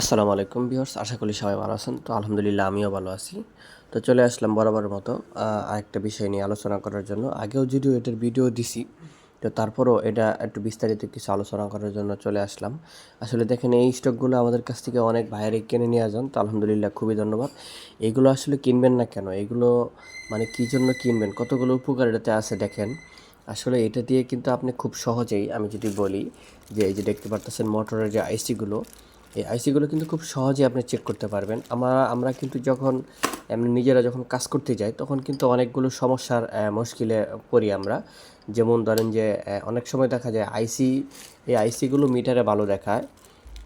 আসসালামু আলাইকুম ভিউয়ার্স, আশা করি সবাই ভালো আছেন। তো আলহামদুলিল্লাহ আমিও ভালো আছি। তো চলে আসলাম বরাবরের মতো আরেকটা বিষয় নিয়ে আলোচনা করার জন্য। আগেও যদিও এটার ভিডিও দিছি, তো তারপরও এটা একটু বিস্তারিত কিছু আলোচনা করার জন্য চলে আসলাম। আসলে দেখেন, এই স্টকগুলো আমাদের কাছ থেকে অনেক বাইরে কিনে নিয়ে যান তো আলহামদুলিল্লাহ খুবই ধন্যবাদ। এগুলো আসলে কিনবেন না কেন? এগুলো মানে কী জন্য কিনবেন? কতগুলো উপকার এটাতে আছে দেখেন। আসলে এটা দিয়ে কিন্তু আপনি খুব সহজেই আমি যদি বলি যে, এই যে দেখতে পারতেছেন মোটরের যে আইসিগুলো এই আইসিগুলো কিন্তু খুব সহজে আপনি চেক করতে পারবেন। আমরা আমরা কিন্তু যখন নিজেরা যখন কাজ করতে যাই, তখন কিন্তু অনেকগুলো সমস্যার মুশকিলে পড়ি আমরা। যেমন ধরেন যে অনেক সময় দেখা যায় আইসি এই আইসিগুলো মিটারে ভালো দেখায়।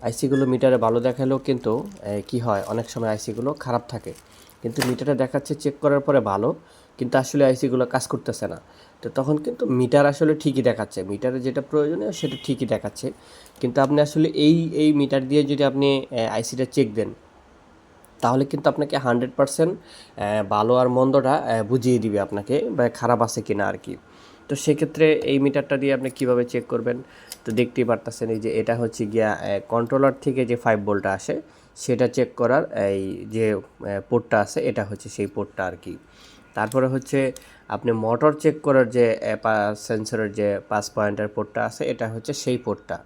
আইসিগুলো মিটারে ভালো দেখালেও কিন্তু কি হয়, অনেক সময় আইসিগুলো খারাপ থাকে। কিন্তু মিটারে দেখাচ্ছে চেক করার পরে ভালো, কিন্তু আসলে আইসিগুলো কাজ করতেছে না। তো তখন কিন্তু মিটার আসলে ঠিকই দেখাচ্ছে। মিটারে যেটা প্রয়োজনীয় সেটা ঠিকই দেখাচ্ছে। কিন্তু আপনি আসলে এই এই মিটার দিয়ে যদি আপনি আইসিটা চেক দেন, তাহলে কিন্তু আপনাকে হান্ড্রেড পারসেন্ট ভালো আর মন্দটা বুঝিয়ে দিবে আপনাকে বা খারাপ আছে কি না আর কি। তো সেক্ষেত্রে এই মিটারটা দিয়ে আপনি কীভাবে চেক করবেন? তো দেখতেই পারতেছেন এই যে এটা হচ্ছে গিয়া কন্ট্রোলার থেকে যে ফাইভ ভোল্টটা আসে, সেটা চেক করার এই যে পোর্টটা আছে, এটা হচ্ছে সেই পোর্টটা আর কি। তারপরে হচ্ছে আপনি মোটর চেক করার যে সেন্সরের যে পাঁচ পয়েন্টের পোর্টটা আছে, এটা হচ্ছে সেই পোর্টটা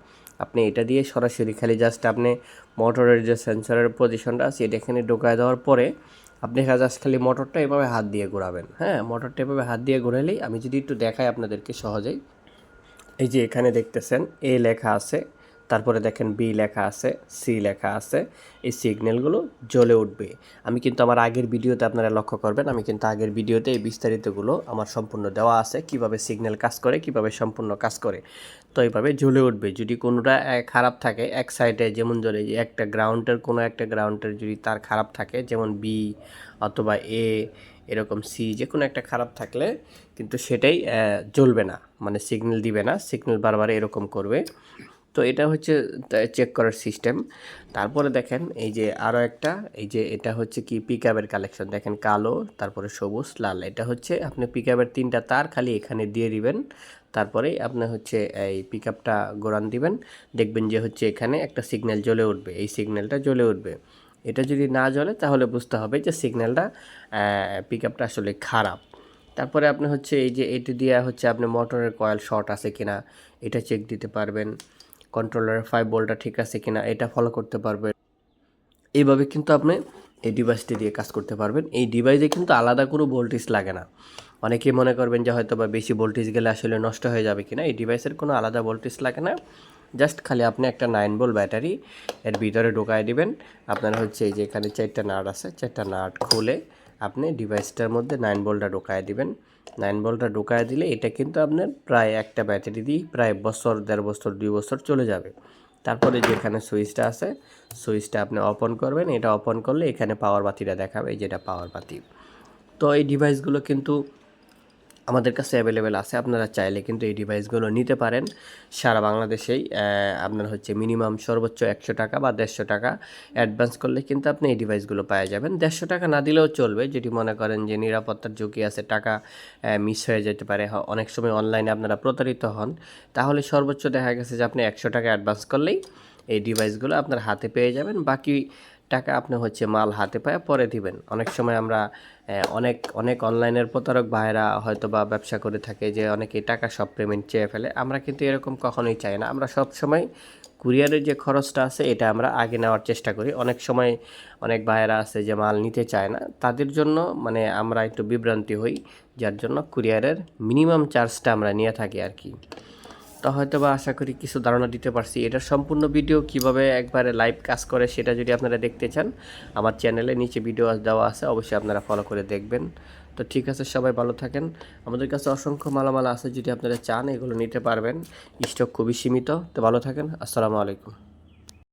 আপনি এটা দিয়ে সরাসরি খালি জাস্ট আপনি মোটরের যে সেন্সরের পজিশনটা আছে, এটা এখানে ঢোকায় দেওয়ার পরে আপনি জাস্ট খালি মোটরটা এভাবে হাত দিয়ে ঘোরাবেন। হ্যাঁ মোটরটা এভাবে হাত দিয়ে ঘোরালেই আমি যদি একটু দেখাই আপনাদেরকে সহজেই। এই যে এখানে দেখতেছেন, এ লেখা আছে তারপরে দেখেন বি লেখা আছে সি লেখা আছে, এই সিগন্যালগুলো জ্বলে উঠবে। আমি কিন্তু আমার আগের ভিডিওতে আপনারা লক্ষ্য করবেন, আমি কিন্তু আগের ভিডিওতে এই বিস্তারিতগুলো আমার সম্পূর্ণ দেওয়া আছে, কীভাবে সিগন্যাল কাজ করে, কীভাবে সম্পূর্ণ কাজ করে। তো এইভাবে জ্বলে উঠবে। যদি কোনোটা খারাপ থাকে, এক সাইডে যেমন জ্বলে একটা গ্রাউন্ডের কোনো একটা গ্রাউন্ডের যদি তার খারাপ থাকে, যেমন বি অথবা এ এরকম সি যে কোনো একটা খারাপ থাকলে কিন্তু সেটাই জ্বলবে না মানে সিগন্যাল দিবে না সিগন্যাল বারবার এরকম করবে। তো এটা হচ্ছে চেক করার সিস্টেম তারপরে দেখেন এই যে আরও একটা, এই যে এটা হচ্ছে কি পিক কালেকশন দেখেন কালো, তারপরে সবুজ, লাল, এটা হচ্ছে আপনি পিক তিনটা তার খালি এখানে দিয়ে দিবেন। তারপরে আপনি হচ্ছে এই পিক আপটা গোড়ান দিবেন। দেখবেন যে হচ্ছে এখানে একটা সিগন্যাল জ্বলে উঠবে। এই সিগন্যালটা জ্বলে উঠবে। এটা যদি না জ্বলে তাহলে বুঝতে হবে যে সিগন্যালটা পিক আপটা আসলে খারাপ। তারপরে আপনি হচ্ছে এই যে এটি দিয়ে হচ্ছে আপনি মোটরের কয়েল শর্ট আছে কিনা, এটা চেক দিতে পারবেন। কন্ট্রোলারের ফাইভ ভোল্টটা ঠিক আছে কিনা এটা ফলো করতে পারবেন। এইভাবে কিন্তু আপনি এই ডিভাইসটি দিয়ে কাজ করতে পারবেন। এই ডিভাইসে কিন্তু আলাদা কোনো ভোল্টেজ লাগে না। অনেকেই মনে করবেন যে হয়তো বা বেশি ভোল্টেজ গেলে আসলে নষ্ট হয়ে যাবে কিনা। এই ডিভাইসের কোনো আলাদা ভোল্টেজ লাগে না। জাস্ট খালি আপনি একটা নাইন ভোল্ট ব্যাটারি এর ভিতরে ঢোকায় দিবেন। আপনার হচ্ছে এই যে এখানে চারটা নাট আছে, চারটা নাট খুলে আপনি ডিভাইসটার মধ্যে নাইন বলটা ঢোকায় দিবেন। নাইন বলটা ঢোকায় দিলে এটা কিন্তু আপনার প্রায় একটা ব্যাটারি দিয়ে প্রায় বছর, দেড় বছর, দুই বছর চলে যাবে। তারপরে যেখানে সুইচটা আছে, সুইচটা আপনি অপন করবেন। এটা অপন করলে এখানে পাওয়ার বাতিটা দেখাবে যেটা পাওয়ার বাতি। তো এই ডিভাইসগুলো কিন্তু আমাদের কাছে অ্যাভেলেবেল আছে, আপনারা চাইলে কিন্তু এই ডিভাইসগুলো নিতে পারেন। সারা বাংলাদেশেই আপনার হচ্ছে মিনিমাম সর্বোচ্চ একশো টাকা বা দেড়শো টাকা অ্যাডভান্স করলে কিন্তু আপনি এই ডিভাইসগুলো পাওয়া যাবেন। দেড়শো টাকা না দিলেও চলবে যেটি মনে করেন যে নিরাপত্তার ঝুঁকি আছে, টাকা মিস হয়ে যেতে পারে অনেক সময় অনলাইনে আপনারা প্রতারিত হন, তাহলে সর্বোচ্চ দেখা গেছে যে আপনি একশো টাকা অ্যাডভান্স করলেই এই ডিভাইসগুলো আপনার হাতে পেয়ে যাবেন। বাকি টাকা আপনি হচ্ছে মাল হাতে পায়ে পরে দিবেন। অনেক সময় আমরা অনেক অনেক অনলাইনের প্রতারক ভাইরা হয়তো বা ব্যবসা করে থাকে যে অনেকে টাকা সব পেমেন্ট চেয়ে ফেলে। আমরা কিন্তু এরকম কখনোই চাই না। আমরা সব সময় কুরিয়ারের যে খরচটা আছে এটা আমরা আগে নেওয়ার চেষ্টা করি। অনেক সময় অনেক ভাইয়েরা আছে যে মাল নিতে চায় না। তাদের জন্য মানে আমরা একটু বিভ্রান্তি হই। যার জন্য কুরিয়ারের মিনিমাম চার্জটা আমরা নিয়ে থাকি আর কি। তো হয়তো বা আশা করি কিছু ধারণা দিতে পারছি। এটার সম্পূর্ণ ভিডিও কীভাবে একবারে লাইভ কাজ করে সেটা যদি আপনারা দেখতে চান, আমার চ্যানেলে নিচে ভিডিও দেওয়া আছে, অবশ্যই আপনারা ফলো করে দেখবেন। তো ঠিক আছে, সবাই ভালো থাকেন। আমাদের কাছে অসংখ্য মালামাল আছে, যদি আপনারা চান এগুলো নিতে পারবেন। স্টক খুবই সীমিত। তো ভালো থাকেন, আসসালামু আলাইকুম।